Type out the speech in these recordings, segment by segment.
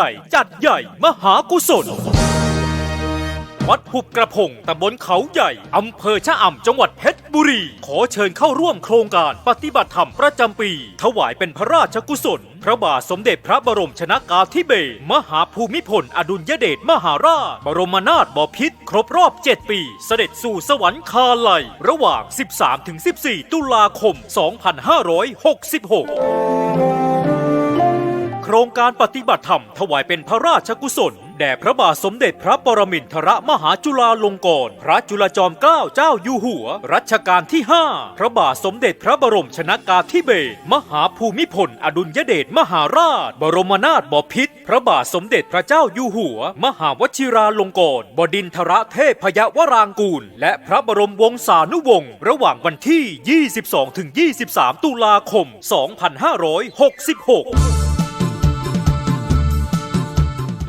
ญ่จัดใหญ่มหากุศล วัดหุบกระพงตำบลเขาใหญ่ อำเภอชะอำจังหวัดเพชรบุรี ขอเชิญเข้าร่วมโครงการปฏิบัติธรรมประจำปี ถวายเป็นพระราชกุศล พระบาทสมเด็จพระบรมชนากาธิเบศรมหาภูมิพล อดุลยเดชมหาราช บรมนาถบพิตรครบรอบ 7 ปี เสด็จสู่สวรรคาลัย ระหว่าง 13-14 ตุลาคม 2566 ครงการปฏิบัติธรรม ถวายเป็นพระราชกุศล แด่พระบาทสมเด็จพระปรมินทรมหาจุฬาลงกรณพระจุลจอมเกล้าเจ้าอยู่หัว รัชกาลที่ 5 พระบาทสมเด็จพระบรมชนากาธิเบศรมหาภูมิพล อดุลยเดชมหาราช บรมนาถบพิตรพระบาทสมเด็จพระเจ้าอยู่หัว มหาวชิราลงกรณบดินทรเทพยวรางกูล และพระบรมวงศานุวงศ์ระหว่างวันที่ 22-23 ตุลาคม 2566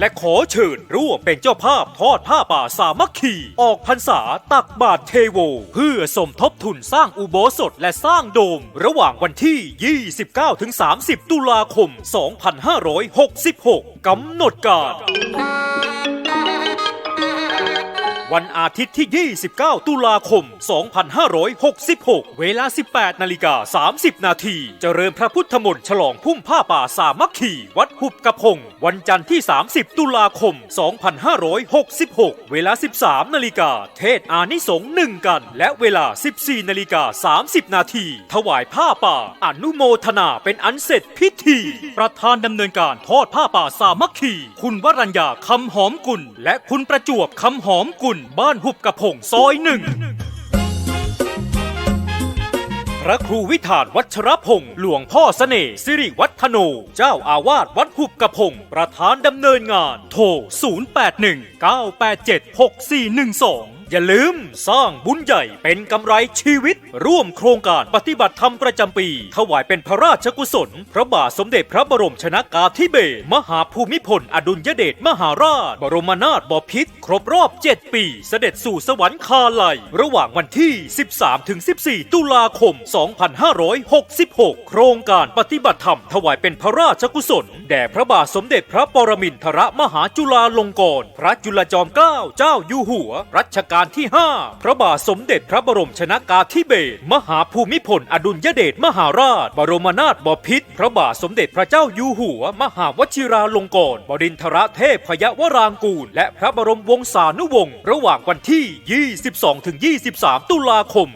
และขอเชิญร่วมเป็นเจ้าภาพทอดผ้าป่าสามัคคี ออกพรรษาตักบาตรเทโว เพื่อสมทบทุนสร้างอุโบสถและสร้างโดม ระหว่างวันที่ 29-30 ตุลาคม 2566 กำหนดการ วันอาทิตย์ที่ 29 ตุลาคม 2566 เวลา 18 นาฬิกา 30 นาที เจริญพระพุทธมนต์ฉลองพุ่มผ้าป่าสามัคคี วัดหุบกระพง วันจันทร์ที่ 30 ตุลาคม 2566 เวลา 13 นาฬิกา เทศอานิสงส์หนึ่งกัน และเวลา 14 นาฬิกา 30 นาที ถวายผ้าป่า อนุโมทนาเป็นอันเสร็จพิธี ประธานดำเนินการทอดผ้าป่าสามัคคี คุณวรัญญาคำหอมกุล และคุณประจวบคำหอมกุลบ้านหุบกระพงซอยหนึ่ง พระครูวิธานวัชรพงศ์หลวงพ่อเสน่ห์สิริวัฒโน เจ้าอาวาสวัดหุบกระพง ประธานดำเนินงาน โทร 0819876412 อย่าลืมสร้างบุญใหญ่เป็นกำไรชีวิต ร่วมโครงการปฏิบัติธรรมประจำปี ถวายเป็นพระราชกุศล พระบาทสมเด็จพระบรมชนากาธิเบศรมหาภูมิพล อดุลยเดชมหาราช บรมนาถบพิตรครบรอบ 7 ปี เสด็จสู่สวรรคาลัย ระหว่างวันที่ 13-14 ตุลาคม 2566 โครงการปฏิบัติธรรม ถวายเป็นพระราชกุศล แด่พระบาทสมเด็จพระปรมินทรมหาจุฬาลงกรณ์พระจุลจอมเกล้าเจ้าอยู่หัวรัชกาลที่ 5 พระบาทสมเด็จพระบรมชนากาธิเบศรมหาภูมิพล อดุลยเดชมหาราช บรมนาถบพิตรพระบาทสมเด็จพระเจ้าอยู่หัว มหาวชิราลงกรณบดินทรเทพพยวรางกูล และพระบรมวงศานุวงศ์ระหว่างวันที่ 22-23 ตุลาคม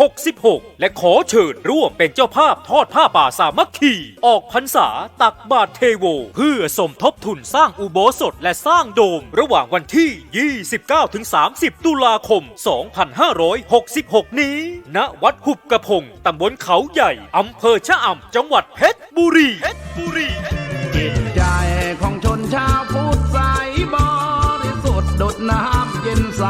2566 และขอเชิญร่วมเป็นเจ้าภาพทอดผ้าป่าสามัคคี ออกพรรษาตักบาตรเทโว เพื่อสมทบทุนสร้างอุโบสถและสร้างโดม ระหว่างวันที่ 29-3 30 ตุลาคม 2566 นี้ ณ วัดหุบกระพง ตำบลเขาใหญ่ อำเภอชะอำจังหวัดเพชรบุรีเพชรบุรีจิตใจของชนชาวพุทธใสบริสุทธิ์ดุดน้ำเย็นใส